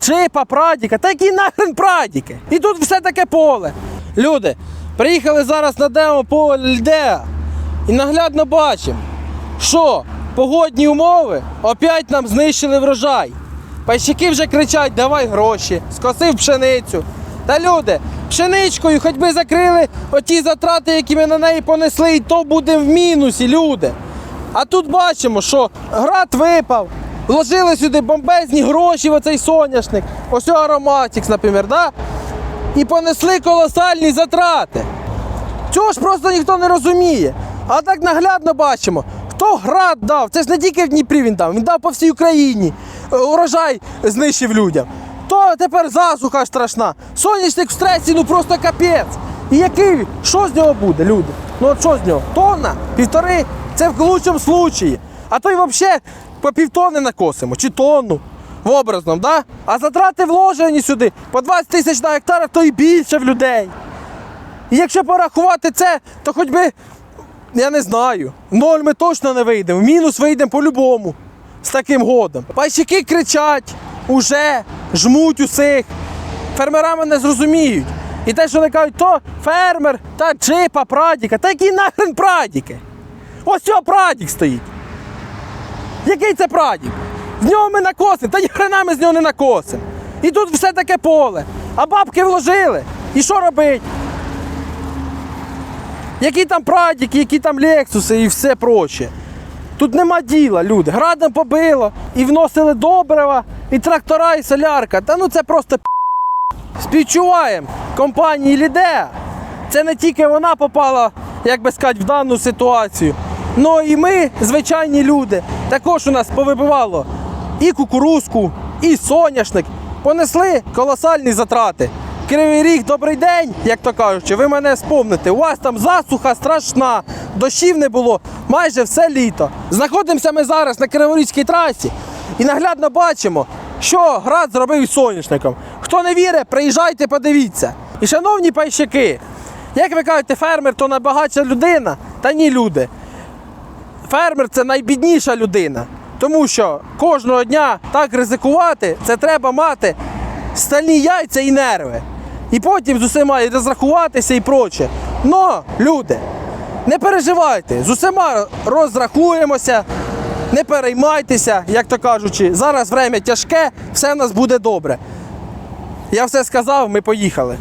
чипа, прадіка. Та які нахрен прадіки? І тут все таке поле. Люди, приїхали зараз на демо поле Льдеа і наглядно бачимо, що погодні умови опять нам знищили врожай. Пайщики вже кричать, давай гроші, скосив пшеницю. Та люди, пшеничкою хоч би закрили оті затрати, які ми на неї понесли, і то будемо в мінусі, люди. А тут бачимо, що град випав, вложили сюди бомбезні гроші в оцей соняшник, ось ароматікс, наприклад, да? і понесли колосальні затрати. Цього ж просто ніхто не розуміє. А так наглядно бачимо, хто град дав. Це ж не тільки в Дніпрі він дав, він дав по всій Україні. Е, Урожай знищив людям. То тепер засуха страшна. Соняшник в стресі, ну просто капець. І який? Що з нього буде, люди? Ну от що з нього? Тонна? Півтори? Це в лучшому случаї. А то й взагалі по півтони накосимо, чи тонну. В образному, да? А затрати вложені сюди по 20 тисяч на гектар, то і більше в людей. І якщо порахувати це, то хоч би, я не знаю, ноль ми точно не вийдемо, в мінус вийдемо по-любому з таким годом. Пайщики кричать, уже жмуть усіх. Фермерами не зрозуміють. І те, що вони кажуть, то фермер та чипа, прадіка. Та які нахрен прадіки? Ось цього прадік стоїть. Який це прадік? В нього ми накосимо, та ні хрена ми з нього не накосимо. І тут все таке поле. А бабки вложили. І що робить? Які там прадіки, які там лексуси і все проще. Тут нема діла, люди. Градом побило, і вносили добрива, і трактора, і солярка. Та ну це просто співчуваємо компанії Лідеа. Це не тільки вона попала, як би сказати, в дану ситуацію. Ну і ми, звичайні люди, також у нас повибивало і кукурузку, і соняшник. Понесли колосальні затрати. Кривий ріг, добрий день, як то кажучи, ви мене спомните. У вас там засуха страшна, дощів не було майже все літо. Знаходимося ми зараз на Криворізькій трасі і наглядно бачимо, що град зробив із соняшником. Хто не вірить, приїжджайте, подивіться. І шановні пайщики, як ви кажете, фермер то найбагатша людина, та ні, люди. Фермер це найбідніша людина. Тому що кожного дня так ризикувати, це треба мати стальні яйця і нерви. І потім з усіма розрахуватися і проче. Но, люди, не переживайте, з усіма розрахуємося, не переймайтеся, як то кажучи. Зараз время тяжке, все в нас буде добре. Я все сказав, ми поїхали.